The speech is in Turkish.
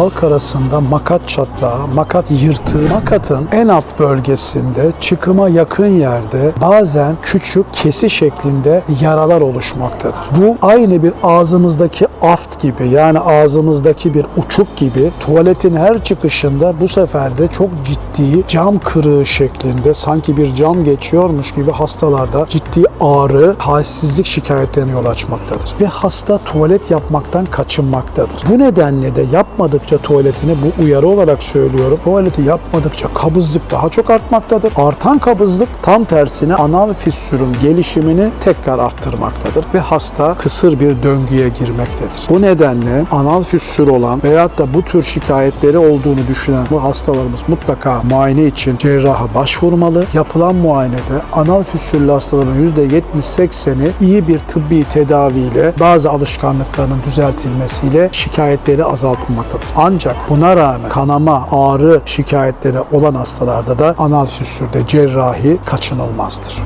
halk arasında makat çatlağı, makat yırtığı, makatın en alt bölgesinde çıkıma yakın yerde bazen küçük kesi şeklinde yaralar oluşmaktadır. Bu aynı bir ağzımızdaki aft gibi yani ağzımızdaki bir uçuk gibi tuvaletin her çıkışında bu sefer de çok ciddi cam kırığı şeklinde sanki bir cam geçiyormuş gibi hastalarda ciddi ağrı, halsizlik şikayetlerine yol açmaktadır. Ve hasta tuvalet yapmaktan kaçınmaktadır. Bu nedenle de yapmadıkça tuvaletini bu uyarı olarak söylüyorum. Tuvaleti yapmadıkça kabızlık daha çok artmaktadır. Artan kabızlık tam tersine anal fissürün gelişimini tekrar arttırmaktadır ve hasta kısır bir döngüye girmektedir. Bu nedenle anal fissür olan veyahut da bu tür şikayetleri olduğunu düşünen bu hastalarımız mutlaka muayene için cerraha başvurmalı. Yapılan muayenede anal fissürlü hastaların %70-80'i iyi bir tıbbi tedaviyle bazı alışkanlıklarının düzeltilmesiyle şikayetleri azaltılmaktadır. Ancak buna rağmen kanama, ağrı şikayetleri olan hastalarda da anal fissürde cerrahi kaçınılmazdır.